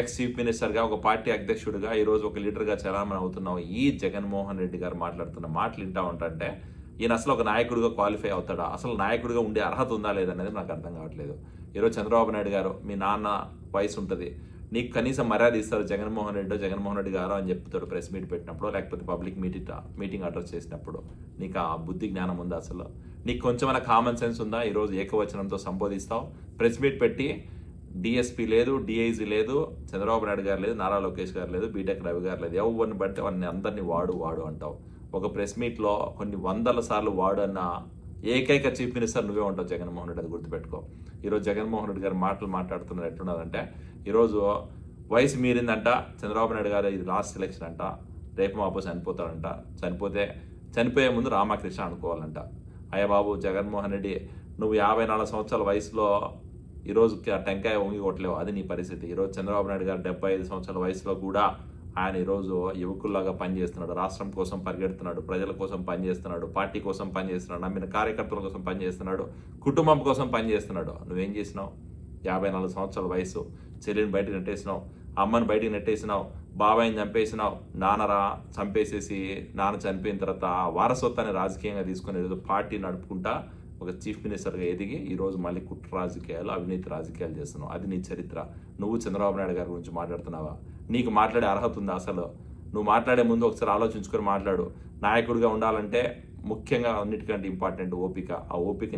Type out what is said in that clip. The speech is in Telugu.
ఎక్స్ చీఫ్ మినిస్టర్గా ఒక పార్టీ అధ్యక్షుడిగా ఈరోజు ఒక లీడర్గా చలామణి అవుతున్నావు. ఈ జగన్మోహన్ రెడ్డి గారు మాట్లాడుతున్న మాటలు వింటా ఉంటే ఈయన అసలు ఒక నాయకుడిగా క్వాలిఫై అవుతాడా? అసలు నాయకుడిగా ఉండే అర్హత ఉందా లేదనేది నాకు అర్థం కావట్లేదు. ఈరోజు చంద్రబాబు నాయుడు గారు మీ నాన్న వయసు ఉంటుంది. నీకు కనీసం మర్యాద ఇస్తారు జగన్మోహన్ రెడ్డి జగన్మోహన్ రెడ్డి గారు అని చెప్తాడు ప్రెస్ మీట్ పెట్టినప్పుడు లేకపోతే పబ్లిక్ మీటింగ్ మీటింగ్ అడ్రస్ చేసినప్పుడు. నీకు ఆ బుద్ధి జ్ఞానం ఉందా అసలు? నీకు కొంచెమైనా కామన్ సెన్స్ ఉందా? ఈరోజు ఏకవచనంతో సంబోధిస్తావు. ప్రెస్ మీట్ పెట్టి డిఎస్పీ లేదు డిఐజీ లేదు చంద్రబాబు నాయుడు గారు లేదు నారా లోకేష్ గారు లేదు బీటెక్ రవి గారు లేదు. ఎవరిని బట్టి వాడిని అందరినీ వాడు వాడు అంటావు. ఒక ప్రెస్ మీట్లో కొన్ని వందల సార్లు వాడు అన్న ఏకైక చీఫ్ మినిస్టర్ నువ్వే ఉంటావు జగన్మోహన్ రెడ్డి అది గుర్తుపెట్టుకో. ఈరోజు జగన్మోహన్ రెడ్డి గారు మాటలు మాట్లాడుతున్నారు ఎట్లున్నారంటే ఈరోజు వయసు మీరిందంట చంద్రబాబు నాయుడు గారు ఇది లాస్ట్ సెలెక్షన్ అంట రేపు మాపు చనిపోతాడంట. చనిపోతే చనిపోయే ముందు రామకృష్ణ అనుకోవాలంట. అయ్యా బాబు జగన్మోహన్ రెడ్డి నువ్వు యాభై నాలుగు సంవత్సరాల వయసులో ఈరోజు టెంకాయ వంగి కొట్టలేవు అది నీ పరిస్థితి. ఈరోజు చంద్రబాబు నాయుడు గారు డెబ్బై ఐదు సంవత్సరాల వయసులో కూడా ఆయన ఈరోజు యువకుల్లాగా పనిచేస్తున్నాడు. రాష్ట్రం కోసం పరిగెడుతున్నాడు. ప్రజల కోసం పనిచేస్తున్నాడు. పార్టీ కోసం పనిచేస్తున్నాడు. నమ్మిన కార్యకర్తల కోసం పనిచేస్తున్నాడు. కుటుంబం కోసం పనిచేస్తున్నాడు. నువ్వేం చేసినావు? యాభై నాలుగు సంవత్సరాల వయసు. చెల్లిని బయటకు నెట్టేసినావు. అమ్మని బయటికి నెట్టేసినావు. బాబాయిని చంపేసినావు. నాన్నరా చంపేసేసి నాన్న చనిపోయిన తర్వాత ఆ వారసత్వాన్ని రాజకీయంగా తీసుకుని పార్టీ నడుపుకుంటా ఒక చీఫ్ మినిస్టర్గా ఎదిగి ఈరోజు మళ్ళీ కుట్ర రాజకీయాలు అవినీతి రాజకీయాలు చేస్తున్నావు. అది నీ చరిత్ర. నువ్వు చంద్రబాబు నాయుడు గారి గురించి మాట్లాడుతున్నావా? నీకు మాట్లాడే అర్హత ఉందా అసలు? నువ్వు మాట్లాడే ముందు ఒకసారి ఆలోచించుకొని మాట్లాడు. నాయకుడిగా ఉండాలంటే ముఖ్యంగా అన్నిటికంటే ఇంపార్టెంట్ ఓపిక. ఆ ఓపిక